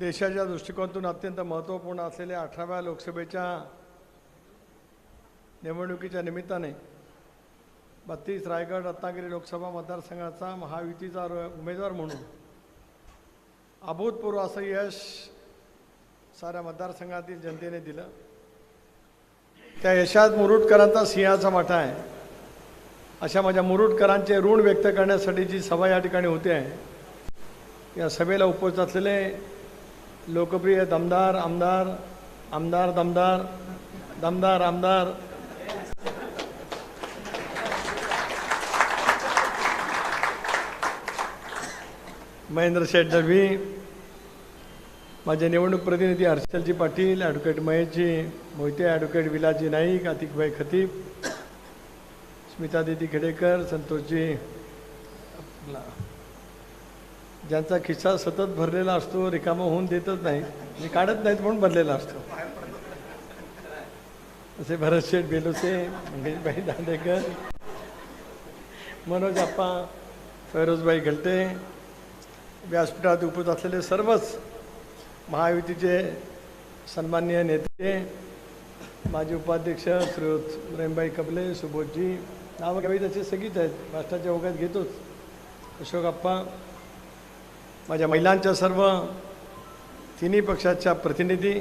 देशाच्या दृष्टिकोनातून अत्यंत महत्त्वपूर्ण असलेल्या अठराव्या लोकसभेच्या निवडणुकीच्या निमित्ताने बत्तीस रायगड रत्नागिरी लोकसभा मतदारसंघाचा महायुतीचा रो- उमेदवार म्हणून अभूतपूर्व असं यश साऱ्या मतदारसंघातील जनतेने दिलं. त्या यशात मुरुडकरांचा सिंहाचा वाटा आहे. अशा माझ्या मुरुडकरांचे ऋण व्यक्त करण्यासाठी जी सभा या ठिकाणी होते आहे या सभेला उपस्थित असलेले लोकप्रिय दमदार आमदार आमदार दमदार दमदार आमदार. महेंद्र शेठ दळवी माझे निवडणूक प्रतिनिधी हर्षलजी पाटील ॲडव्होकेट महेशजी मोहिते ॲडव्होकेट विलाजी नाईक आतिकभाई खतीब स्मितादिदी खेडेकर संतोषजी. आपला ज्यांचा खिस्सा सतत भरलेला असतो रिकामा होऊन देतच नाही मी म्हणजे काढत नाहीत म्हणून भरलेला असतो. असे भरत शेठ बेलोसे मंगेशबाई म्हणजे दांडेकर मनोज आप्पा फैरोजबाई घलटे व्यासपीठात उपस्थित असलेले सर्वच महायुतीचे सन्माननीय नेते माजी उपाध्यक्ष श्रीयुत प्रेमबाई कबले सुबोधजी नावं काही त्याचे सगळीच आहेत. राष्ट्राच्या ओघात घेतोच. अशोक आप्पा माझ्या महिलांच्या सर्व तिन्ही पक्षाच्या प्रतिनिधी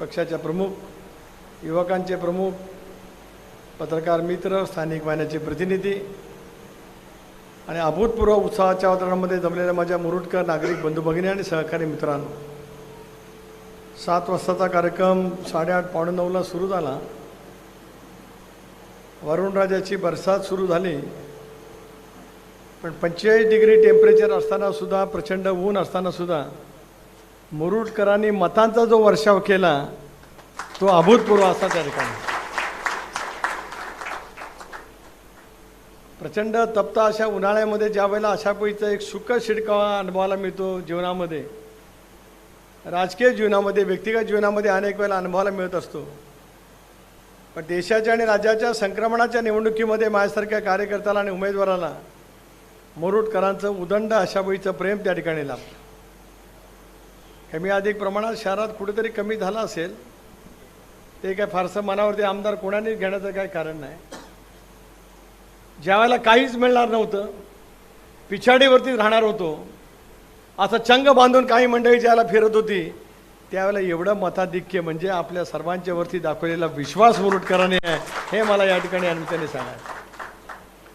पक्षाच्या प्रमुख युवकांचे प्रमुख पत्रकार मित्र स्थानिक वाहिन्याचे प्रतिनिधी आणि अभूतपूर्व उत्साहाच्या वातावरणामध्ये जमलेल्या माझ्या मुरुडकर नागरिक बंधू भगिनी आणि सहकारी मित्रांनो सात वाजताचा कार्यक्रम साडेआठ पावणे नऊला सुरू झाला. वरुणराजाची बरसात सुरू झाली. पण पंचेचाळीस डिग्री टेम्परेचर असताना सुद्धा प्रचंड ऊन असताना सुद्धा मुरुडकरांनी मतांचा जो वर्षाव केला तो अभूतपूर्व असा त्या ठिकाणी. प्रचंड तप्त अशा उन्हाळ्यामध्ये ज्या वेळेला अशा पैचा एक सुख शिडकावा अनुभवाला मिळतो जीवनामध्ये राजकीय जीवनामध्ये व्यक्तिगत जीवनामध्ये अनेक वेळेला अनुभवायला मिळत असतो. पण देशाच्या आणि राज्याच्या संक्रमणाच्या निवडणुकीमध्ये माझ्यासारख्या कार्यकर्त्याला आणि उमेदवाराला मुरुडकरांचं उदंड आशाबाईचं प्रेम त्या ठिकाणी लाभलं. कमी अधिक प्रमाणात शहरात कुठेतरी कमी झालं असेल ते काय फारसं मनावरती आमदार कोणानेच घेण्याचं काही कारण नाही. ज्यावेळेला काहीच मिळणार नव्हतं पिछाडीवरतीच राहणार होतो असं चंग बांधून काही मंडळी ज्याला फिरत होती त्यावेळेला एवढं मताधिक्य म्हणजे आपल्या सर्वांच्यावरती दाखवलेला विश्वास मुरुटकरांनी आहे हे मला या ठिकाणी अनुमतीने सांगायचं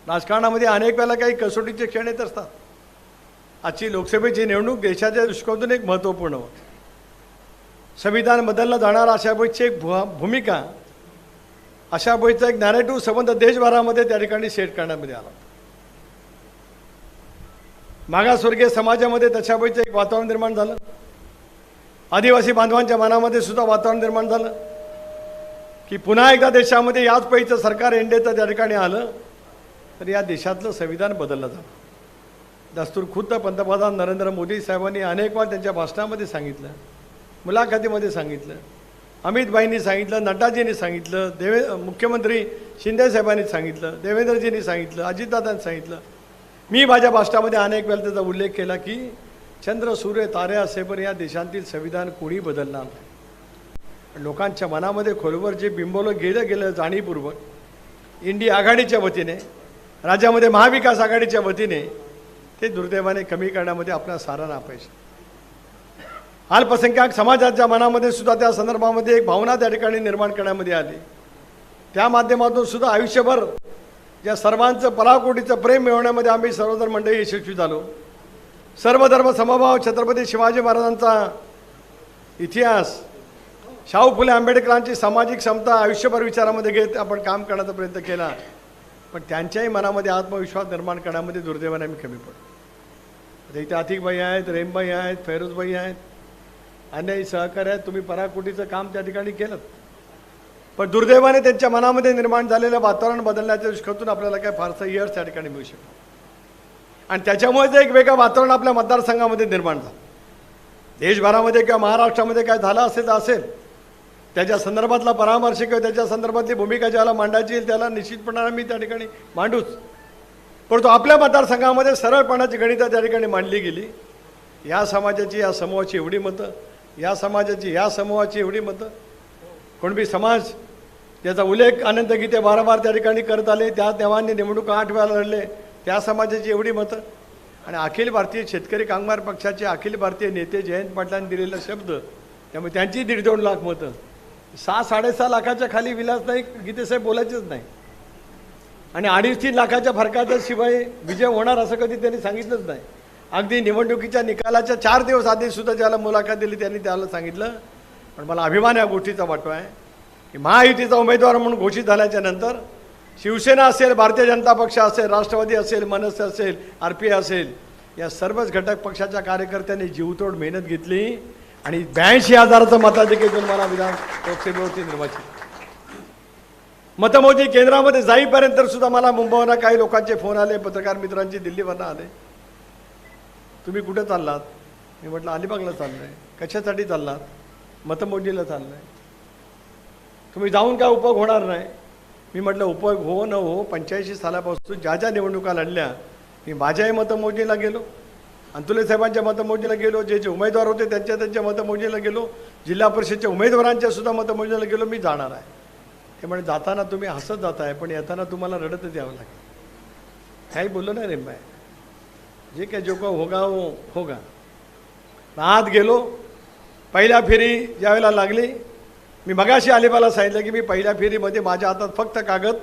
राजकारणामध्ये अनेक वेळेला काही कसोटीचे क्षण येत असतात. आजची लोकसभेची निवडणूक देशाच्या दृष्टिकोनातून एक महत्त्वपूर्ण होती. संविधान बदललं जाणार आशाबाईची एक भू भूमिका आशाबाईचा एक नॅरेटिव्ह संबंध देशभरामध्ये त्या ठिकाणी सेट करण्यामध्ये आला. मागासवर्गीय समाजामध्ये त्याच्याबाईचं एक वातावरण निर्माण झालं. आदिवासी बांधवांच्या मनामध्ये सुद्धा वातावरण निर्माण झालं. की पुन्हा एकदा देशामध्ये याच पैचं सरकार एनडीएचं त्या ठिकाणी आलं. तर या देशातलं संविधान बदललं जावं दस्तूर खुद्द पंतप्रधान नरेंद्र मोदी साहेबांनी अनेक वेळा त्यांच्या भाषणामध्ये सांगितलं मुलाखतीमध्ये सांगितलं अमितभाईंनी सांगितलं नड्डाजींनी सांगितलं देवे मुख्यमंत्री शिंदेसाहेबांनी सांगितलं देवेंद्रजींनी सांगितलं अजितदादांनी सांगितलं. मी माझ्या भाषणामध्ये अनेक वेळा त्याचा उल्लेख केला की चंद्र सूर्य तारे असेपर या देशांतील संविधान कोणी बदलणार नाही. लोकांच्या मनामध्ये खोलवर जे बिंबवलं गेलं गेलं जाणीवपूर्वक इंडिया आघाडीच्या वतीने राज्यामध्ये महाविकास आघाडीच्या वतीने ते दुर्दैवाने कमी करण्यामध्ये आपला सारा नापायचं अल्पसंख्याक समाजाच्या मनामध्ये सुद्धा त्या संदर्भामध्ये एक भावना त्या ठिकाणी निर्माण करण्यामध्ये आली. त्या माध्यमातून सुद्धा आयुष्यभर या सर्वांचं पराकोटीचं प्रेम मिळवण्यामध्ये आम्ही सर्वधर्म मंडळी यशस्वी झालो. सर्वधर्म समभाव छत्रपती शिवाजी महाराजांचा इतिहास शाहू फुले आंबेडकरांची सामाजिक क्षमता आयुष्यभर विचारामध्ये घेत आपण काम करण्याचा प्रयत्न केला. पण त्यांच्याही मनामध्ये आत्मविश्वास निर्माण करण्यामध्ये दुर्दैवाने आम्ही कमी पडतो. आता इथे आतिकबाई आहेत रेमबाई आहेत फैरोजबाई आहेत. अन्यही सहकार्य आहेत. तुम्ही पराकोटीचं काम त्या ठिकाणी केलं. पण दुर्दैवाने त्यांच्या मनामध्ये निर्माण झालेलं वातावरण बदलण्याच्या दृष्टीतून आपल्याला काय फारसं यश त्या ठिकाणी मिळू शकतो आणि त्याच्यामुळेच एक वेगळं वातावरण आपल्या मतदारसंघामध्ये निर्माण झालं. देशभरामध्ये किंवा महाराष्ट्रामध्ये काय झालं असेल तर असेल. त्याच्या संदर्भातला परामर्श किंवा त्याच्या संदर्भातली भूमिका ज्याला मांडायची येईल त्याला निश्चितपणाने मी त्या ठिकाणी मांडूच. परंतु आपल्या मतदारसंघामध्ये सरळपणाची गणितं त्या ठिकाणी मांडली गेली. या समाजाची या समूहाची एवढी मतं या समाजाची या समूहाची एवढी मतं. कोणबी समाज याचा उल्लेख अनंत गीते वारंवार त्या ठिकाणी करत आले त्या देवांनी निवडणूक आठ वेळा लढले त्या समाजाची एवढी मतं. आणि अखिल भारतीय शेतकरी कामगार पक्षाचे अखिल भारतीय नेते जयंत पाटलांनी दिलेला शब्द त्यामुळे त्यांची दीड दोन लाख मतं. सहा साडेसहा लाखाच्या खाली विलास नाही गीतेसाहेब बोलायचेच नाही. आणि अडीच तीन लाखाच्या फरकाच्या शिवाय विजय होणार असं कधी त्यांनी सांगितलंच नाही. अगदी निवडणुकीच्या निकालाच्या चार दिवस आधी सुद्धा ज्याला मुलाखत दिली त्यांनी त्याला सांगितलं. पण मला अभिमान या गोष्टीचा वाटतो आहे की महायुतीचा उमेदवार म्हणून घोषित झाल्याच्यानंतर शिवसेना असेल भारतीय जनता पक्ष असेल राष्ट्रवादी असेल मनसे असेल आर पी असेल या सर्वच घटक पक्षाच्या कार्यकर्त्यांनी जीवतोड मेहनत घेतली. आणि ब्याऐंशी हजाराचं मताधिक्य घेऊन मला विधान लोकसभेवरती निर्वाचित. मतमोजी केंद्रामध्ये जाईपर्यंत सुद्धा मला मुंबईवरनं काही लोकांचे फोन आले पत्रकार मित्रांची दिल्लीवरनं आले. तुम्ही कुठे चाललात? मी म्हटलं अलिबागला चाललंय. कशासाठी चाललात? मतमोजणीला चाललंय. तुम्ही जाऊन काय उपयोग होणार नाही? मी म्हटलं उपयोग हो न हो पंच्याऐंशी सालापासून ज्या ज्या निवडणुका लढल्या मी माझ्याही मतमोजीला गेलो. अंतुले साहेबांच्या मतमोजणीला गेलो जे जे उमेदवार होते त्यांच्या त्यांच्या मतमोजणीला गेलो जिल्हा परिषदच्या उमेदवारांच्या सुद्धा मतमोजणीला गेलो मी जाणार आहे. ते म्हणे जाताना तुम्ही हसत जाताय पण येताना तुम्हाला रडतच यावं लागेल. काही बोललो नाही रे माय जे काय जो का होगा हो होगा. आत गेलो. पहिल्या फेरी ज्यावेळेला लागली मी मगाशी अलिबाला सांगितलं की मी पहिल्या फेरीमध्ये माझ्या हातात फक्त कागद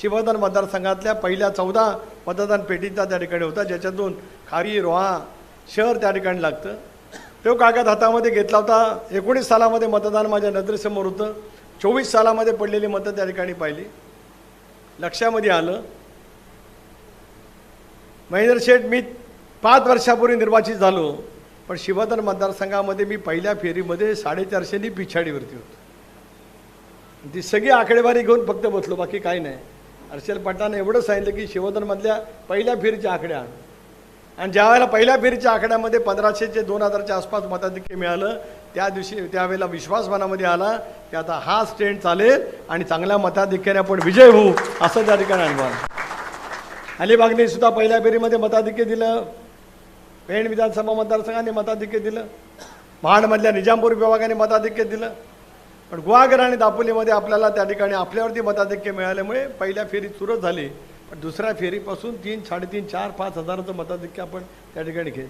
शिवधन मतदारसंघातल्या पहिल्या चौदा मतदान पेटीचा त्या ठिकाणी होता ज्याच्यातून खारी रोहा शहर त्या ठिकाणी लागतं. तो कागद हातामध्ये घेतला होता. एकोणीस सालामध्ये मतदान माझ्या नजरेसमोर होतं. चोवीस सालामध्ये पडलेली मतं त्या ठिकाणी पाहिली. लक्षामध्ये आलं. महेंद्र शेठ मी पाच वर्षापूर्वी निर्वाचित झालो. पण शिवधन मतदारसंघामध्ये मी पहिल्या फेरीमध्ये साडेचारशेनी पिछाडीवरती होतो. ती सगळी आकडेवारी घेऊन फक्त बसलो. बाकी काही नाही. हर्षल पटलाने एवढं सांगितलं की शिवधनमधल्या पहिल्या फेरीचे आकडे आण आणि ज्यावेळेला पहिल्या फेरीच्या आकड्यामध्ये पंधराशेचे दोन हजारच्या आसपास मताधिक्य मिळालं त्या दिवशी त्यावेळेला विश्वास मनामध्ये आला की आता हा स्टेंड चालेल आणि चांगल्या मताधिक्याने आपण विजय होऊ असं त्या ठिकाणी अनुभव अलिबागने सुद्धा पहिल्या फेरीमध्ये मताधिक्य दिलं. पेण विधानसभा मतदारसंघाने मताधिक्य दिलं. महाडमधल्या निजामपूर विभागाने मताधिक्य दिलं. पण गुहागर आणि दापोलीमध्ये आपल्याला त्या ठिकाणी आपल्यावरती मताधिक्य मिळाल्यामुळे पहिल्या फेरीत सुरत झाली. दुसऱ्या फेरीपासून तीन साडेतीन चार पाच हजाराचं मताधिक्य आपण त्या ठिकाणी घेत.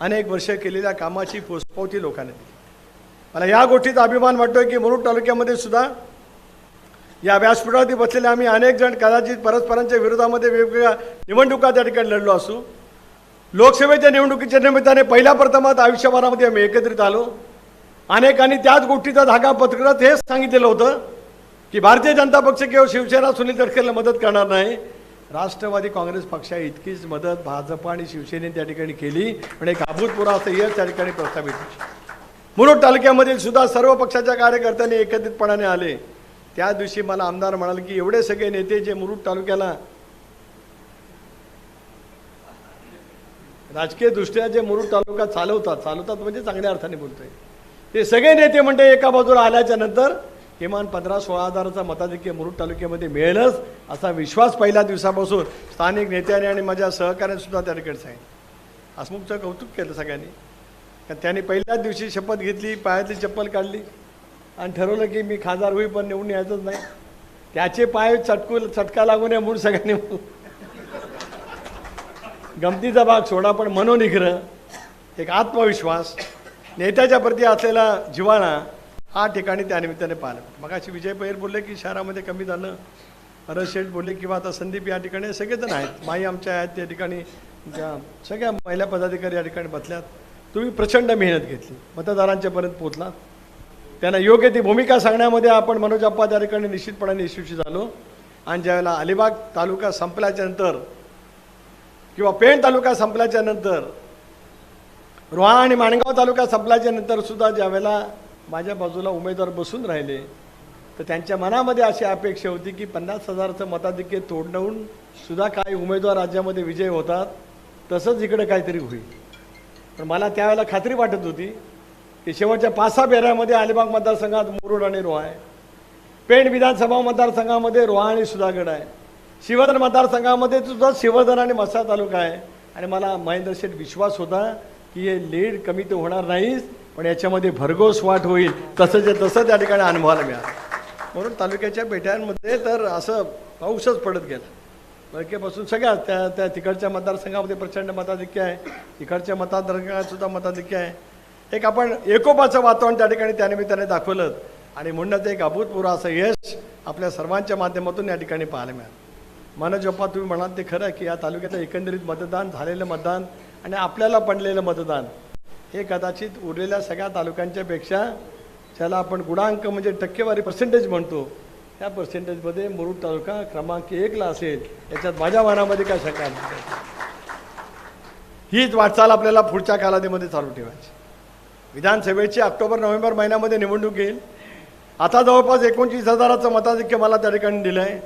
अनेक वर्ष केलेल्या कामाची पोचपावती लोकांनी दिली. मला या गोष्टीचा अभिमान वाटतोय की मुरुड तालुक्यामध्ये सुद्धा या व्यासपीठावरती बसलेले आम्ही अनेक जण कदाचित परस्परांच्या विरोधामध्ये वेगवेगळ्या निवडणुका त्या ठिकाणी लढलो असू. लोकसभेच्या निवडणुकीच्या निमित्ताने पहिल्या प्रथमात आयुष्यभरामध्ये आम्ही एकत्रित आलो. अनेकांनी त्याच गोष्टीचा धागा पत्करत हेच सांगितलेलं होतं. की भारतीय जनता पक्ष किंवा शिवसेना सुनील तटकरेला मदत करणार नाही. राष्ट्रवादी काँग्रेस पक्षा इतकीच मदत भाजप आणि शिवसेनेने त्या ठिकाणी केली पण एक अभूतपूर्व असं यश त्या ठिकाणी प्रस्थापित मुरुड तालुक्यामधील सुद्धा सर्व पक्षाच्या कार्यकर्त्यांनी एकत्रितपणाने आले. त्या दिवशी मला आमदार म्हणाले की एवढे सगळे नेते जे मुरुड तालुक्याला राजकीय दृष्ट्या जे मुरुड तालुका चालवतात चालवतात म्हणजे चांगल्या अर्थाने बोलतोय. ते सगळे नेते म्हणजे एका बाजूला आल्याच्यानंतर किमान पंधरा सोळा हजाराचा मताधिक्य मुरुड तालुक्यामध्ये मिळेलच असा विश्वास पहिल्या दिवसापासून स्थानिक नेत्याने आणि माझ्या सहकाऱ्यांसुद्धा त्या ठिकाणी सांगितलं. हसमुखचं कौतुक केलं सगळ्यांनी. कारण त्यांनी पहिल्याच दिवशी शपथ घेतली पायातली चप्पल काढली आणि ठरवलं की मी खासदार होई पण निवडून यायचंच नाही. त्याचे पाय चटकू चटका लागू नये म्हणून सगळ्यांनी गमतीचा भाग सोडा पण मनोनिग्रह एक आत्मविश्वास. नेत्याच्या प्रती असलेला जिव्हाळा हा ठिकाणी त्या निमित्ताने मग अशी विजय पैर बोलले की शहरामध्ये कमी झालं. हरस शेठ बोलले किंवा आता संदीप या ठिकाणी सगळेजण आहेत. माई आमच्या आहेत त्या ठिकाणी. सगळ्या महिला पदाधिकारी या ठिकाणी बसल्यात. तुम्ही प्रचंड मेहनत घेतली. मतदारांच्यापर्यंत पोहोचला. त्यांना योग्य ती भूमिका सांगण्यामध्ये आपण मनोज अप्पा त्या ठिकाणी निश्चितपणाने यशस्वी झालो. आणि ज्यावेळेला अलिबाग तालुका संपल्याच्या नंतर किंवा पेण तालुका संपल्याच्या नंतर रोहा आणि माणगाव तालुका संपल्याच्या नंतर सुद्धा ज्यावेळेला माझ्या बाजूला उमेदवार बसून राहिले. तर त्यांच्या मनामध्ये अशी अपेक्षा होती की पन्नास हजारचं मताधिक्य तोडवून सुद्धा काही उमेदवार राज्यामध्ये विजय होतात. तसंच इकडं काहीतरी होईल. पण मला त्यावेळेला खात्री वाटत होती की शेवटच्या पाच सहा फेऱ्यामध्ये अलिबाग मतदारसंघात मुरुड आणि रोहा आहे. पेण विधानसभा मतदारसंघामध्ये रोहा आणि सुधागड आहे. शिवधन मतदारसंघामध्ये सुद्धा शिवधन आणि मसा तालुका आहे. आणि मला महेंद्र शेठ विश्वास होता की हे लीड कमी तर होणार नाहीच. पण याच्यामध्ये भरघोस वाट होईल. तसंच्या तसं त्या ठिकाणी अनुभवायला मिळालं. म्हणून तालुक्याच्या पेठ्यांमध्ये तर असं पाऊसच पडत गेला. बळकेपासून सगळ्या त्या त्या तिकडच्या मतदारसंघामध्ये प्रचंड मताधिक्य आहे. तिकडच्या मतदारसंघात सुद्धा मताधिक्य आहे. एक आपण एकोपाचं वातावरण त्या ठिकाणी त्यानिमित्ताने दाखवलं. आणि म्हणूनच एक अभूतपूर्व असं यश आपल्या सर्वांच्या माध्यमातून या ठिकाणी पाहायला मिळालं. मनजोपा तुम्ही म्हणाल ते खरं की या तालुक्यातलं एकंदरीत मतदान झालेलं मतदान आणि आपल्याला पडलेलं मतदान हे कदाचित उरलेल्या सगळ्या तालुक्यांच्या पेक्षा ज्याला आपण गुणांक म्हणजे टक्केवारी पर्सेंटेज म्हणतो त्या पर्सेंटेजमध्ये मुरुड तालुका क्रमांक एकला असेल याच्यात माझ्या मनामध्ये काय शंका नाही हीच वाटचाल आपल्याला पुढच्या कालावधीमध्ये चालू ठेवायची. विधानसभेची ऑक्टोबर नोव्हेंबर महिन्यामध्ये निवडणूक येईल. आता जवळपास एकोणतीस हजाराचं मताधिक्य मला त्या ठिकाणी दिलं आहे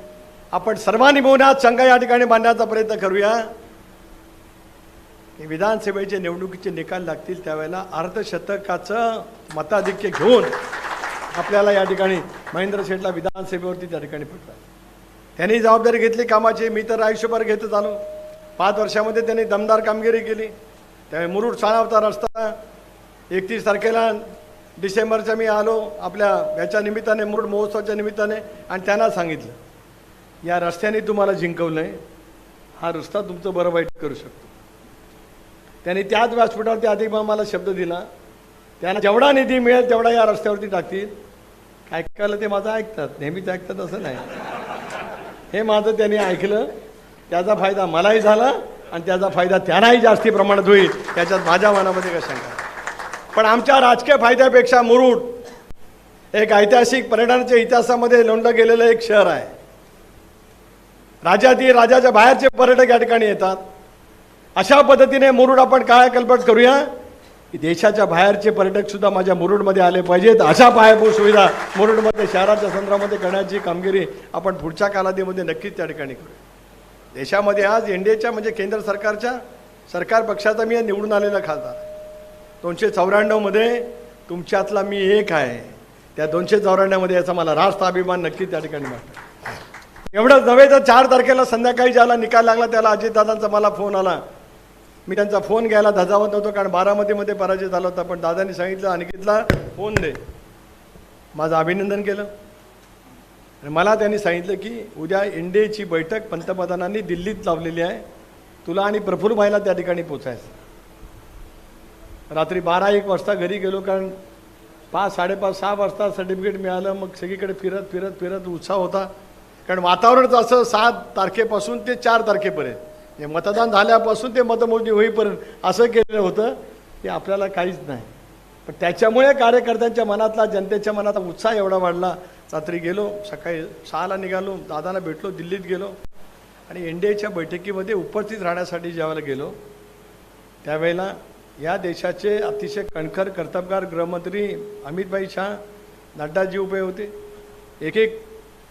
आपण सर्वांनी मिळून संघ या ठिकाणी बांधण्याचा प्रयत्न करूया. विधानसभेचे निवडणुकीचे निकाल लागतील त्यावेळेला अर्धशतकाचं मताधिक्य घेऊन आपल्याला या ठिकाणी महेंद्र शेठला विधानसभेवरती त्या ठिकाणी पडतात त्यांनी जबाबदारी घेतली कामाची मी तर आयुष्यभर घेतच आलो. पाच वर्षामध्ये त्यांनी दमदार कामगिरी केली. त्यावेळी मुरुड साळावता रस्ता एकतीस तारखेला डिसेंबरच्या मी आलो आपल्या याच्या निमित्ताने मुरुड महोत्सवाच्या निमित्ताने आणि त्यांना सांगितलं या रस्त्याने तुम्हाला जिंकवलं आहे हा रस्ता तुमचं बरं वाईट करू शकतो. त्यांनी त्याच व्यासपीठावरती अधिक मला शब्द दिला. त्यांना जेवढा निधी मिळेल तेवढा या रस्त्यावरती टाकतील. काय ऐकायला ते माझं ऐकतात. नेहमीच ऐकतात असं नाही. हे माझं त्यांनी ऐकलं. त्याचा फायदा मलाही झाला आणि त्याचा फायदा त्यांनाही जास्ती प्रमाणात होईल. त्याच्यात माझ्या मनामध्ये काय शंका पण आमच्या राजकीय फायद्यापेक्षा मुरुड एक ऐतिहासिक पर्यटनाच्या इतिहासामध्ये नोंदलं गेलेलं एक शहर आहे. राज्यातील राज्याच्या बाहेरचे पर्यटक या ठिकाणी येतात. अशा पद्धतीने मुरुड आपण कायाकल्पट करूया. की देशाच्या बाहेरचे पर्यटक सुद्धा माझ्या मुरुडमध्ये आले पाहिजेत. अशा पायाभूत सुविधा मुरुडमध्ये शहराच्या संदर्भामध्ये करण्याची कामगिरी आपण पुढच्या कालावधीमध्ये नक्कीच त्या ठिकाणी करूया देशामध्ये आज एन डी एच्या म्हणजे केंद्र सरकारच्या सरकार पक्षाचा मी निवडून आलेला खासदार दोनशे चौऱ्याण्णवमध्ये तुमच्यातला मी एक आहे. त्या दोनशे चौऱ्याण्णवमध्ये याचा मला राष्ट्र अभिमान नक्कीच त्या ठिकाणी वाटतो. एवढंच नव्हे तर चार तारखेला संध्याकाळी ज्याला निकाल लागला त्याला अजितदादांचा मला फोन आला. मी त्यांचा फोन घ्यायला धजावत नव्हतो कारण बारामतीमध्ये पराजय झाला होता. पण दादांनी सांगितलं अनिकेतला फोन दे. माझं अभिनंदन केलं. आणि मला त्यांनी सांगितलं की उद्या एनडीएची बैठक पंतप्रधानांनी दिल्लीत लावलेली आहे. तुला आणि प्रफुल्लभाईला त्या ठिकाणी पोचायचं. रात्री बारा एक वाजता घरी गेलो कारण पाच साडेपाच सहा वाजता सर्टिफिकेट मिळालं. मग सगळीकडे फिरत फिरत फिरत उत्साह होता. कारण वातावरणच असं सात तारखेपासून ते चार तारखेपर्यंत. हे मतदान झाल्यापासून ते मतमोजणी होईपर्यंत असं केलेलं होतं की आपल्याला काहीच नाही. पण त्याच्यामुळे कार्यकर्त्यांच्या मनातला जनतेच्या मनात उत्साह एवढा वाढला. रात्री गेलो सकाळी सहाला निघालो दादाला भेटलो दिल्लीत गेलो. आणि एन डी एच्या बैठकीमध्ये उपस्थित राहण्यासाठी ज्यावेळेला गेलो त्यावेळेला या देशाचे अतिशय कणखर कर्तबगार गृहमंत्री अमितभाई शहा नड्डाजी उभे होते. एक एक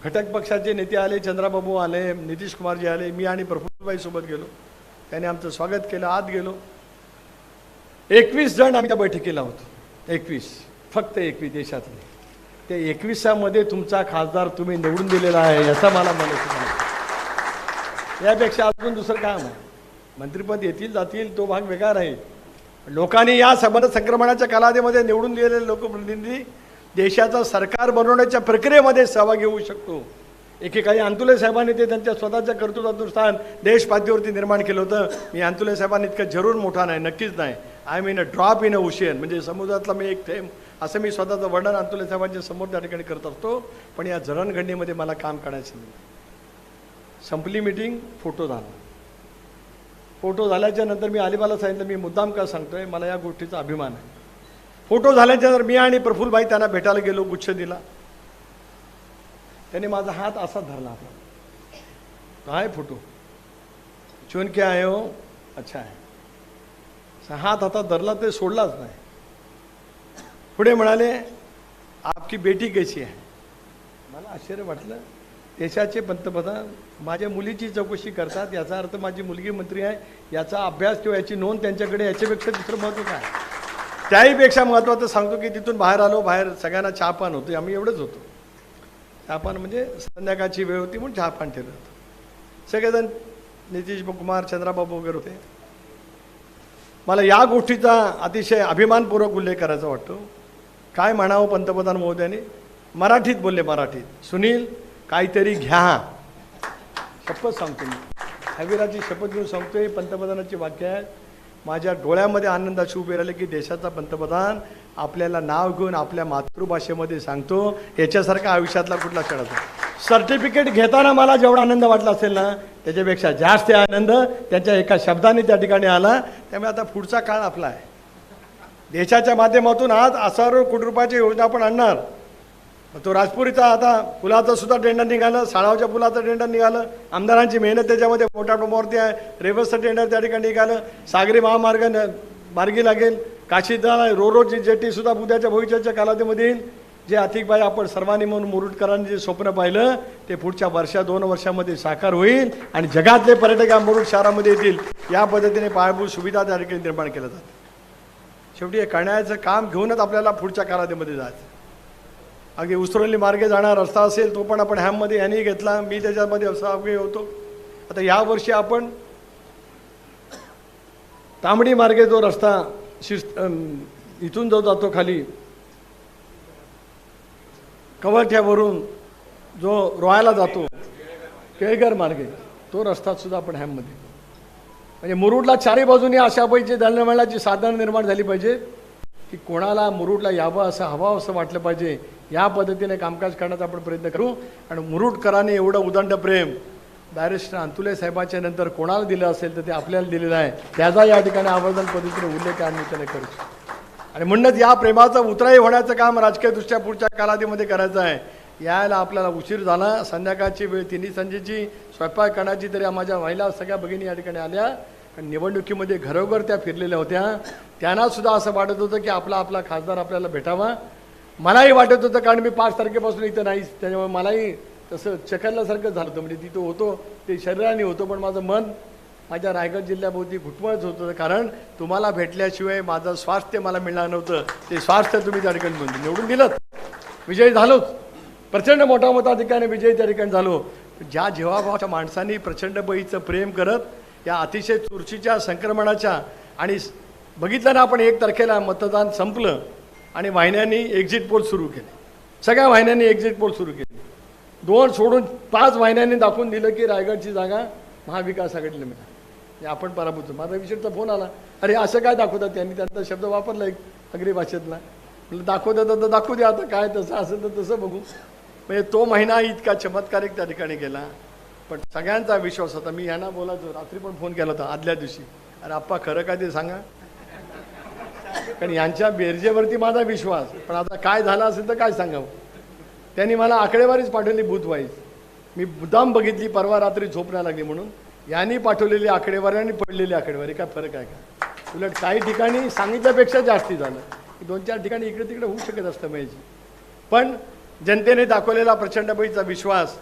घटक पक्षाचे नेते आले चंद्राबाबू आले नितीश कुमारजी आले मी आणि प्रफुल्ल सोबत गेलो. त्याने आमचं स्वागत केलं आत गेलो. एकवीस जण आम्ही त्या बैठकीला होतो. एकवीस. फक्त एकवीस देशातले. ते एकविसामध्ये तुमचा खासदार तुम्ही निवडून दिलेला आहे याचा मला म्हणायचं यापेक्षा अजून दुसरं काम आहे. मंत्रिपद येतील जातील तो भाग वेगळा राहील. लोकांनी या संबंध संक्रमणाच्या कालावधीमध्ये निवडून दिलेले लोकप्रतिनिधी देशाचं सरकार बनवण्याच्या प्रक्रियेमध्ये सहभागी होऊ शकतो. एकेकाळी अंतुले साहेबांनी ते त्यांच्या स्वतःच्या कर्तृत्वातून स्थान देशपातळीवरती निर्माण केलं होतं. मी अंतुले साहेबांनी इतकं जरूर मोठा नाही नक्कीच नाही. I mean a drop in a ocean म्हणजे समुद्रातला मी एक थेंब असं मी स्वतःचं वर्णन अंतुले साहेबांच्या समोर त्या ठिकाणी करत असतो. पण या जरणघडणीमध्ये मला काम करायचं नाही. संपली मिटिंग फोटो झाला. फोटो झाल्याच्यानंतर मी अलिबाला सांगितलं मी मुद्दाम का सांगतोय मला या गोष्टीचा अभिमान आहे. फोटो झाल्याच्यानंतर मी आणि प्रफुल्लभाई त्यांना भेटायला गेलो गुच्छ दिला. त्याने माझा हात असा धरला आपला. काय फोटो? चुन के आए हो. अच्छा आहे. हात हातात धरला ते सोडलाच नाही. पुढे म्हणाले आपकी बेटी कशी आहे? मला आश्चर्य वाटलं. देशाचे पंतप्रधान माझ्या मुलीची चौकशी करतात याचा अर्थ माझी मुलगी मंत्री आहे याचा अभ्यास किंवा याची नोंद त्यांच्याकडे याच्यापेक्षा दुसरं महत्त्व काय त्याहीपेक्षा महत्त्वाचं सांगतो की तिथून बाहेर आलो बाहेर सगळ्यांना चहापान होतो आम्ही एवढंच होतो. चहापान म्हणजे संध्याकाळची वेळ होती म्हणून चहापान ठेवलं होतं. सगळेजण नितीश कुमार चंद्राबाबू वगैरे होते. मला या गोष्टीचा अतिशय अभिमानपूर्वक उल्लेख करायचा वाटतो. काय म्हणावं पंतप्रधान महोदयाने? मराठीत बोलले मराठीत. सुनील काहीतरी घ्या. शपथ सांगतो मी. हवीराची शपथ घेऊन सांगतोय पंतप्रधानाची वाक्य आहे. माझ्या डोळ्यामध्ये आनंदाची उभे राहिले की देशाचा पंतप्रधान आपल्याला नाव घेऊन आपल्या मातृभाषेमध्ये सांगतो. याच्यासारखा आयुष्यातला कुठला क्षण असतो सर्टिफिकेट घेताना मला जेवढा आनंद वाटला असेल ना त्याच्यापेक्षा जास्त आनंद त्यांच्या एका शब्दाने त्या ठिकाणी आला. त्यामुळे आता पुढचा काळ आपला आहे. देशाच्या माध्यमातून आज हजारो कोटी रुपयाची योजना आपण आणणार. तो राजपुरीचा आता पुलाचं सुद्धा टेंडर निघालं साळावच्या पुलाचं टेंडर निघालं आमदारांची मेहनत त्याच्यामध्ये मोठ्या प्रमाणावरती आहे रेवसचं टेंडर त्या ठिकाणी निघालं सागरी महामार्ग मार्गी लागेल काशीदा रो रो जेटीसुद्धा जेटी सुद्धा उद्याच्या भविष्याच्या कालावधीमध्ये येईल. जे आतिकबाई आपण सर्वांनी म्हणून मुरुडकरांनी जे स्वप्न पाहिलं ते पुढच्या वर्षा दोन वर्षामध्ये साकार होईल आणि जगातले पर्यटक या मुरुड शहरामध्ये येतील. या पद्धतीने पायाभूत सुविधा त्या ठिकाणी निर्माण केल्या जातात. शेवटी हे करण्याचं काम घेऊनच आपल्याला पुढच्या कालावधीमध्ये जायचं अगदी उसरोली मार्गे जाणारा रस्ता असेल तो पण आपण हॅममध्ये यांनी घेतला मी त्याच्यामध्ये सहभागी होतो. आता यावर्षी आपण तांबडी मार्गे जो रस्ता शिर इथून जो जातो खाली कवठ्यावरून जो रोयाला जातो केळघर मार्गे तो रस्ता सुद्धा आपण हॅममध्ये म्हणजे मुरुडला चारही बाजूनी अशा पैकी दळणवळणाची साधनं निर्माण झाली पाहिजे की कोणाला मुरुडला यावं असं हवं असं वाटलं पाहिजे या पद्धतीने कामकाज करण्याचा आपण प्रयत्न करू. आणि मुरुडकरांनी एवढं उदंड प्रेम बॅरिस्टर अंतुले साहेबांच्या नंतर कोणाला दिलं असेल तर ते आपल्याला दिलेलं आहे. त्याचा या ठिकाणी आवर्जन पद्धतीने उल्लेख आम्ही त्याने करू. आणि म्हणूनच या प्रेमाचं उतराई होण्याचं काम राजकीयदृष्ट्या पुढच्या कालावधीमध्ये करायचं आहे. यायला आपल्याला उशीर झाला. संध्याकाळची वेळ तिन्ही संजेची. स्वयंपाक करण्याची तरी माझ्या महिला सगळ्या भगिनी या ठिकाणी आल्या. निवडणुकीमध्ये घरोघर त्या फिरलेल्या होत्या. त्यांना सुद्धा असं वाटत होतं की आपला आपला खासदार आपल्याला भेटावा. मलाही वाटत होतं कारण मी पाच तारखेपासून इथं नाहीच त्याच्यामुळे मलाही तसं चकरल्यासारखं झालं होतं. म्हणजे तिथं होतो ते शरीराने होतो पण माझं मन माझ्या रायगड जिल्ह्याभोवती घुटमळच होतं. कारण तुम्हाला भेटल्याशिवाय माझं स्वास्थ्य मला मिळणार नव्हतं. ते स्वास्थ्य तुम्ही त्या ठिकाणी निवडून दिलं विजयी झालोच. प्रचंड मोठा ठिकाणी विजयी त्या ठिकाणी झालो. ज्या जेव्हा माणसांनी प्रचंड बळीचं प्रेम करत या अतिशय चुरशीच्या संक्रमणाच्या आणि बघितलं ना आपण एक तारखेला मतदान संपलं आणि वाहिन्यांनी एक्झिट पोल सुरू केले. सगळ्या वाहिन्यांनी एक्झिट पोल सुरू केले. दोन सोडून पाच वाहिन्यांनी दाखवून दिलं की रायगडची जागा महाविकास आघाडीला मिळाली. हे आपण पराभूत माझा विषयचा फोन आला. अरे असं काय दाखवतात? त्यांनी त्यांचा शब्द वापरला एक अग्री भाषेतला. म्हटलं दाखवतात तर दाखवू द्या आता काय तसं असेल तर तसं बघू. म्हणजे तो महिना इतका चमत्कारिक त्या ठिकाणी गेला. पण सगळ्यांचा विश्वास होता. मी यांना बोलायचो. रात्री पण फोन केला होता आदल्या दिवशी. अरे आप्पा खरं काय ते सांगा? कारण यांच्या बेरजेवरती माझा विश्वास. पण आता काय झालं असेल तर काय सांगावं? त्यांनी मला आकडेवारीच पाठवली भूतवाईज मी मुद्दाम बघितली परवा रात्री झोप नाही लागली म्हणून. यांनी पाठवलेली आकडेवारी आणि पडलेली आकडेवारी. काय फरक आहे का? उलट काही ठिकाणी सांगितल्यापेक्षा जास्ती झालं. दोन चार ठिकाणी इकडे तिकडे होऊ शकत असतं माहिती पण जनतेने दाखवलेला प्रचंड बळीचा विश्वास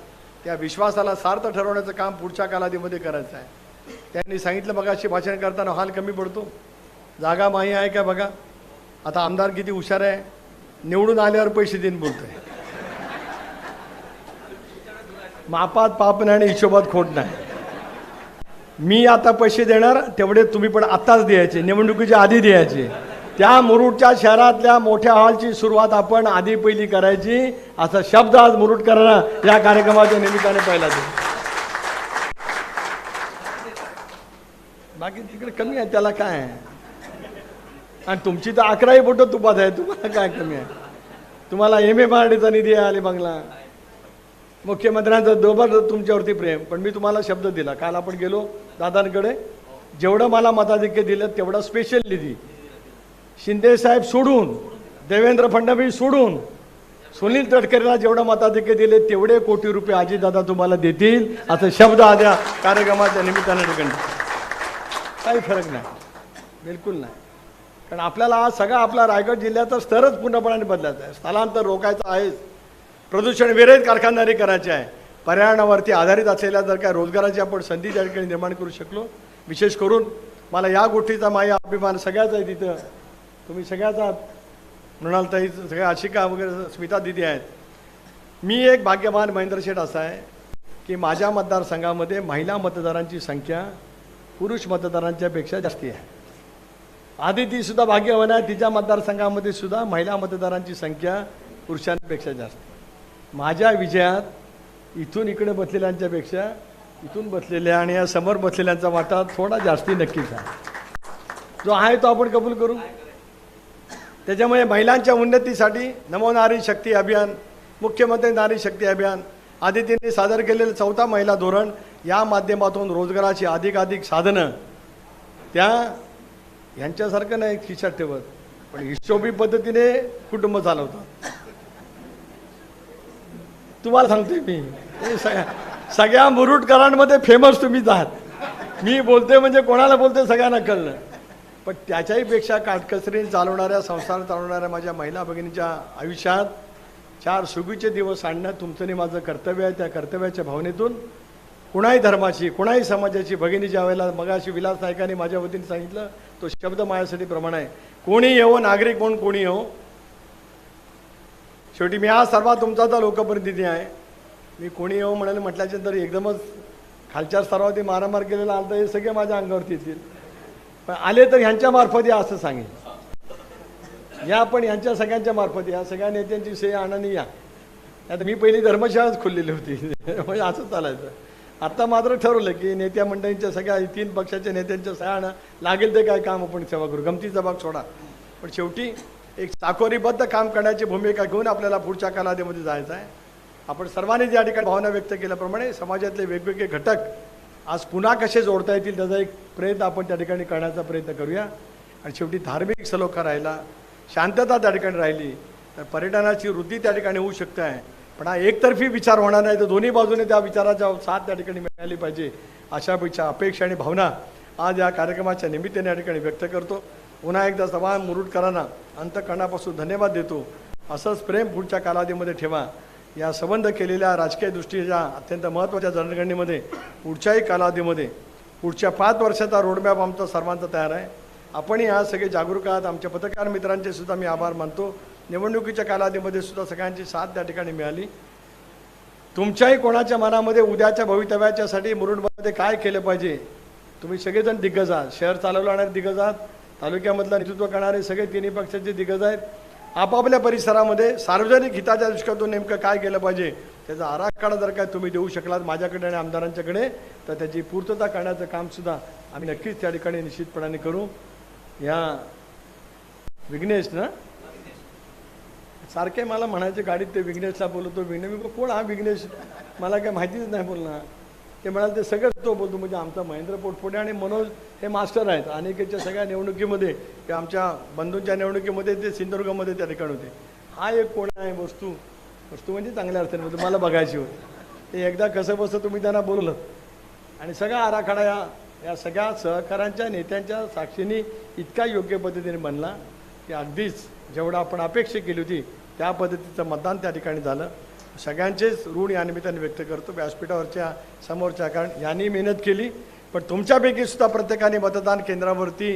त्या विश्वासाला सार्थ ठरवण्याचं काम पुढच्या कालावधीमध्ये करायचं आहे. त्यांनी सांगितलं मगाशी भाषण करताना हाल कमी पडतो. जागा माही आहे का बघा? आता आमदार किती हुशार आहे. निवडून आल्यावर पैसे देऊन बोलतोय. मापात पाप नाही आणि हिशोबात खोट नाही. मी आता पैसे देणार तेवढे तुम्ही पण आत्ताच द्यायचे. निवडणुकीच्या आधी द्यायचे. त्या मुरुडच्या शहरातल्या मोठ्या हॉलची सुरुवात आपण आधी पहिली करायची. असा शब्द आज मुरुडकरांना या कार्यक्रमाच्या निमित्ताने पहिला दे बाकी तिकडे कमी आहे त्याला काय आहे? आणि तुमची तर अकराही बोटं तुपात आहे तुम्हाला काय कमी आहे? तुम्हाला एम ए मराठीचा निधी आहे अलिबागला मुख्यमंत्र्यांचं दोबर तुमच्यावरती प्रेम. पण मी तुम्हाला शब्द दिला. काल आपण गेलो दादांकडे. जेवढं मला मताधिक्य दिलं तेवढं स्पेशल निधी. शिंदेसाहेब सोडून देवेंद्र फडणवीस सोडून सुनील तटकरेला जेवढं मताधिक्य दिले तेवढे कोटी रुपये अजितदादा तुम्हाला देतील असं शब्द आद्या कार्यक्रमाच्या निमित्ताने ठिकाणी काही फरक नाही. बिलकुल नाही. कारण आपल्याला आज सगळा आपला रायगड जिल्ह्याचा स्तरच पूर्णपणाने बदलायचा आहे. स्थलांतर रोखायचं आहे प्रदूषण विरहित कारखानदारी करायची आहे. पर्यावरणावरती आधारित असलेल्या जर काय रोजगाराची आपण संधी त्या ठिकाणी निर्माण करू शकलो विशेष करून मला या गोष्टीचा माझा अभिमान सगळ्याच आहे तिथं. तुम्ही सगळ्याच आहात मृणालताई सगळ्या आशिका वगैरे स्मिता दिदी आहेत. मी एक भाग्यवान महेंद्र शेठ असा आहे की माझ्या मतदारसंघामध्ये महिला मतदारांची संख्या पुरुष मतदारांच्यापेक्षा जास्ती आहे. आधी तीसुद्धा भाग्यवान आहे तिच्या मतदारसंघामध्ये सुद्धा महिला मतदारांची संख्या पुरुषांपेक्षा जास्त माझ्या विजयात इथून इकडे बसलेल्यांच्यापेक्षा इथून बसलेल्या आणि या समोर बसलेल्यांचा वाटा थोडा जास्ती नक्कीच आहे. जो आहे तो आपण कबूल करू? त्याच्यामुळे महिलांच्या उन्नतीसाठी नमो नारी शक्ती अभियान मुख्यमंत्री नारी शक्ती अभियान आदितीने सादर केलेलं चौथा महिला धोरण या माध्यमातून रोजगाराची अधिकाधिक साधनं त्या यांच्यासारखं नाही खिशात ठेवत. पण हिशोबी पद्धतीने कुटुंब चालवतात. तुम्हाला सांगते मी. सगळ्या सगळ्या मुरुटकरांमध्ये फेमस तुम्हीच आहात मी बोलते म्हणजे कोणाला बोलते सगळ्यांना कळलं. पण त्याच्याही पेक्षा काटकसरीने चालवणाऱ्या संसार चालवणाऱ्या माझ्या महिला भगिनीच्या आयुष्यात चार सुगीचे दिवस आणणं तुमचं आणि माझं कर्तव्य आहे. त्या कर्तव्याच्या भावनेतून कुणाही धर्माची कुणाही समाजाची भगिनी ज्या वेळेला मगाशी विलास नायकांनी माझ्या वतीने सांगितलं तो शब्द माझ्यासाठी प्रमाण आहे. कोणी येवो नागरिक म्हणून कोणी येवो? शेवटी मी हा सर्वात तुमचा तर लोकप्रतिनिधी आहे. मी कोणी येऊ म्हणाले म्हटल्याच्या नंतर एकदमच खालच्या स्तरावरती मारामार केलेला आलं तर हे सगळे माझ्या अंगावरती येतील. पण आले तर ह्यांच्या मार्फत या असं सांगेन. या पण यांच्या सगळ्यांच्या मार्फत या. सगळ्या नेत्यांची सेवा आणानी या. आता मी पहिली धर्मशाळाच खोललेली होती. म्हणजे असं चालायचं. आता मात्र ठरवलं की नेत्या मंडळींच्या सगळ्या तीन पक्षाच्या नेत्यांच्या सह्यानं लागेल ते काय काम आपण सेवा करू. गमतीचा भाग सोडा. पण शेवटी एक साखोरीबद्ध काम करण्याची भूमिका घेऊन आपल्याला पुढच्या कालावधीमध्ये जायचं आहे. आपण सर्वांनी या ठिकाणी भावना व्यक्त केल्याप्रमाणे समाजातले वेगवेगळे घटक आज पुन्हा कसे जोडता येतील त्याचा एक प्रयत्न आपण त्या ठिकाणी करण्याचा प्रयत्न करूया. आणि शेवटी धार्मिक सलोखा राहिला शांतता त्या ठिकाणी राहिली तर पर्यटनाची वृद्धी त्या ठिकाणी होऊ शकते आहे. पण हा एकतर्फी विचार होणार नाही तर दोन्ही बाजूने त्या विचाराचा साथ त्या ठिकाणी मिळाली पाहिजे अशा पेक्षा अपेक्षा आणि भावना आज या कार्यक्रमाच्या निमित्ताने या ठिकाणी व्यक्त करतो. पुन्हा एकदा सभा मुरुटकरांना अंतकरणापासून धन्यवाद देतो. असंच प्रेम पुढच्या कालावधीमध्ये ठेवा. या संबंध केलेल्या राजकीय दृष्टीच्या अत्यंत महत्त्वाच्या जनगणनेमध्ये पुढच्याही कालावधीमध्ये पुढच्या पाच वर्षाचा रोडमॅप आमचा सर्वांचा तयार आहे. आपणही या सगळे जागरूक आहात. आमच्या पत्रकार मित्रांचे सुद्धा मी आभार मानतो. निवडणुकीच्या कालावधीमध्ये सुद्धा सगळ्यांची साथ त्या ठिकाणी मिळाली. तुमच्याही कोणाच्या मनामध्ये उद्याच्या भवितव्याच्यासाठी मुरुडमध्ये काय केलं पाहिजे? तुम्ही सगळेजण दिग्गज आहात. शहर चालवणारे दिग्गज आहात. तालुक्यामधलं नेतृत्व करणारे सगळे तिन्ही पक्षाचे दिग्गज आहेत. आपापल्या परिसरामध्ये सार्वजनिक हिताच्या दृष्टीतून नेमकं काय केलं पाहिजे त्याचा आराखडा जर काय तुम्ही देऊ शकलात माझ्याकडे आणि आमदारांच्याकडे तर त्याची पूर्तता करण्याचं कामसुद्धा आम्ही नक्कीच त्या ठिकाणी निश्चितपणाने करू. ह्या विघ्नेश ना? सारखे मला म्हणायचे गाडीत ते विघ्नेशला बोलतो विघ्नेश मी कोण हा विघ्नेश? मला काय माहितीच नाही बोलणार. ते म्हणाले ते सगळं तो बोलतो म्हणजे आमचा महेंद्र पोटफोडे आणि मनोज हे मास्टर आहेत. अनेकेच्या सगळ्या निवडणुकीमध्ये किंवा आमच्या बंधूंच्या निवडणुकीमध्ये ते सिंधुदुर्गमध्ये त्या ठिकाणी होते. हा एक कोण आहे वस्तू? वस्तू म्हणजे चांगल्या अर्थाने म्हणजे मला बघायची होती. ते एकदा कसं बसं तुम्ही त्यांना बोललं. आणि सगळा आराखडा या या सगळ्या सहकाऱ्यांच्या नेत्यांच्या साक्षीने इतका योग्य पद्धतीने बनला की अगदीच जेवढं आपण अपेक्षा केली होती त्या पद्धतीचं मतदान त्या ठिकाणी झालं. सगळ्यांचेच ऋण या निमित्ताने व्यक्त करतो. व्यासपीठावरच्या समोरच्या कारण यांनी मेहनत केली पण तुमच्यापैकी सुद्धा प्रत्येकाने मतदान केंद्रावरती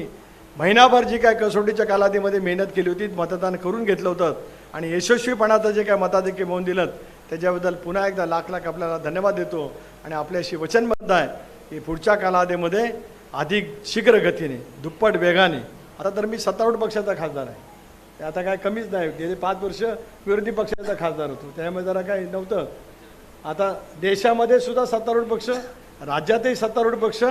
महिनाभर जी काय कसोटीच्या कालावधीमध्ये मेहनत केली होती मतदान करून घेतलं होतं. आणि यशस्वीपणाचं जे काय मताधिक्य मोहून दिलं त्याच्याबद्दल पुन्हा एकदा लाख लाख आपल्याला धन्यवाद देतो. आणि आपल्याशी वचनबद्ध आहे की पुढच्या कालावधीमध्ये अधिक शीघ्र गतीने दुप्पट वेगाने आता तर मी सत्तारूढ पक्षाचा खासदार आहे. आता काय कमीच नाही. गेले पाच वर्ष विरोधी पक्षाचा खासदार होतो. त्यामुळे जरा काही नव्हतं. आता देशामध्ये सुद्धा सत्तारूढ पक्ष राज्यातही सत्तारूढ पक्ष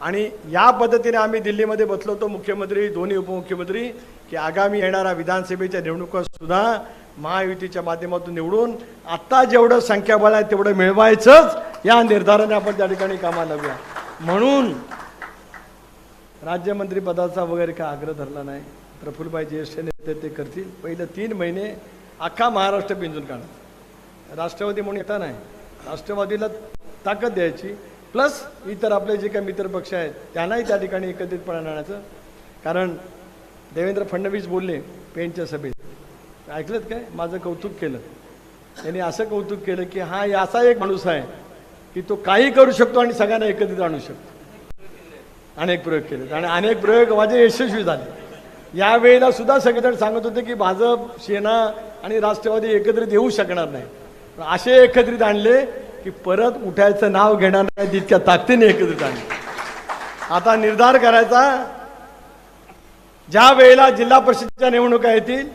आणि या पद्धतीने आम्ही दिल्लीमध्ये बसलो होतो. मुख्यमंत्री दोन्ही उपमुख्यमंत्री की आगामी येणाऱ्या विधानसभेच्या निवडणुकासुद्धा महायुतीच्या माध्यमातून निवडून आत्ता जेवढं संख्याबळ आहे तेवढं मिळवायचंच या निर्धाराने आपण त्या ठिकाणी कामाला लावूया. म्हणून राज्यमंत्री पदाचा वगैरे काय आग्रह धरला नाही. प्रफुल्लभाई ज्येष्ठ नेते ते करतील. पहिलं तीन महिने अख्खा महाराष्ट्र पिंजून काढा राष्ट्रवादी म्हणून येता नाही. राष्ट्रवादीला ताकद द्यायची. प्लस इतर आपले जे काही मित्रपक्ष आहेत त्यांनाही त्या ठिकाणी एकत्रितपणे आणायचं. कारण देवेंद्र फडणवीस बोलले पेनच्या सभेत. ऐकलं काय? माझं कौतुक केलं. त्यांनी असं कौतुक केलं की हा असा एक माणूस आहे की तो काही करू शकतो आणि सगळ्यांना एकत्रित आणू शकतो. अनेक प्रयोग केले आणि अनेक प्रयोग माझे यशस्वी झाले. यावेळेला सुद्धा सगळेजण सांगत होते की भाजप सेना आणि राष्ट्रवादी एकत्रित येऊ शकणार नाही. असे एकत्रित आणले की परत उठायचं नाव घेणार नाही तितक्या ताकदीने एकत्रित आणले. आता निर्धार करायचा ज्या वेळेला जिल्हा परिषदेच्या निवडणुका येतील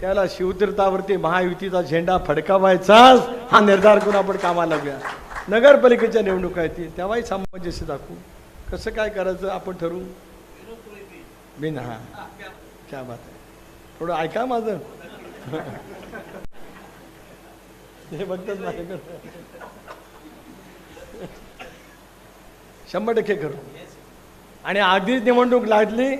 त्याला शिवतीर्थावरती महायुतीचा झेंडा फडकावायचाच हा निर्धार करून आपण कामाला लागूया. नगरपालिकेच्या निवडणुका येतील तेव्हाही सामंजस्य दाखवू. कसं काय करायचं आपण ठरवू? बिन हा. क्या बात आहे थोडं ऐका माझं. हे बघतच माझ्याकडे. शंभर टक्के करू. आणि आधीच निवडणूक लागली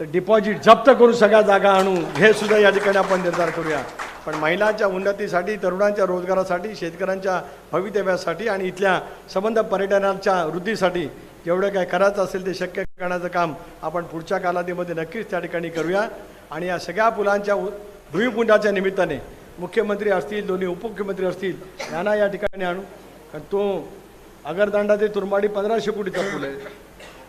तर डिपॉझिट जप्त करू सगळ्या जागा आणू हे सुद्धा या ठिकाणी आपण निर्धार करूया. पण महिलांच्या उन्नतीसाठी तरुणांच्या रोजगारासाठी शेतकऱ्यांच्या भवितव्यासाठी आणि इथल्या संबंध पर्यटनाच्या वृद्धीसाठी जेवढं काय करायचं असेल ते शक्य करण्याचं काम आपण पुढच्या कालावधीमध्ये नक्कीच त्या ठिकाणी करूया. आणि या सगळ्या पुलांच्या भूमिपुंडाच्या निमित्ताने मुख्यमंत्री असतील दोन्ही उपमुख्यमंत्री असतील यांना या ठिकाणी आणू. कारण तो अगरदांडा ते तुरमाडी पंधराशे कोटीचा पूल आहे.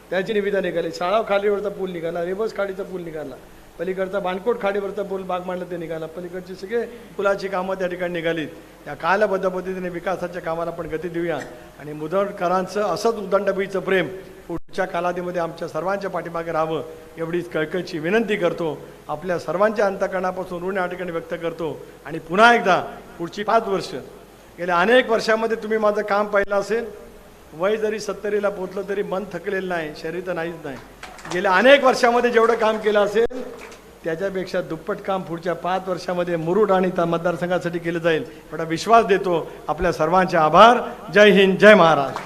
त्याची निविदा निघाली. साळाव खालीवरचा पूल निघाला रेबस खाडीचा पूल निघाला. पलीकडचा बाणकोट खाडीवरचा पूल बाग मांडला ते निघाला. पलीकडचे सगळे पुलाची कामं त्या ठिकाणी निघालीत. या कालबद्ध पद्धतीने विकासाच्या कामाला आपण गती देऊया. आणि मुदळकरांचं असंच उदंडबीचं प्रेम पुढच्या कालावधीमध्ये आमच्या सर्वांच्या पाठीमागे राहावं एवढीच कळकळीची विनंती करतो. आपल्या सर्वांच्या अंतकरणापासून ऋण या ठिकाणी व्यक्त करतो. आणि पुन्हा एकदा पुढची पाच वर्ष. गेल्या अनेक वर्षामध्ये तुम्ही माझं काम पाहिलं असेल. वय जरी सत्तरीला पोचलं तरी मन थकलेलं नाही शरीर तर नाहीच नाही. गेल्या अनेक वर्षामध्ये जेवढं काम केलं असेल त्याच्यापेक्षा दुप्पट काम पुढच्या पाच वर्षामध्ये मुरुड आणि त्या मतदारसंघासाठी केलं जाईल. एवढा विश्वास देतो. आपल्या सर्वांचे आभार. जय हिंद जय महाराष्ट्र.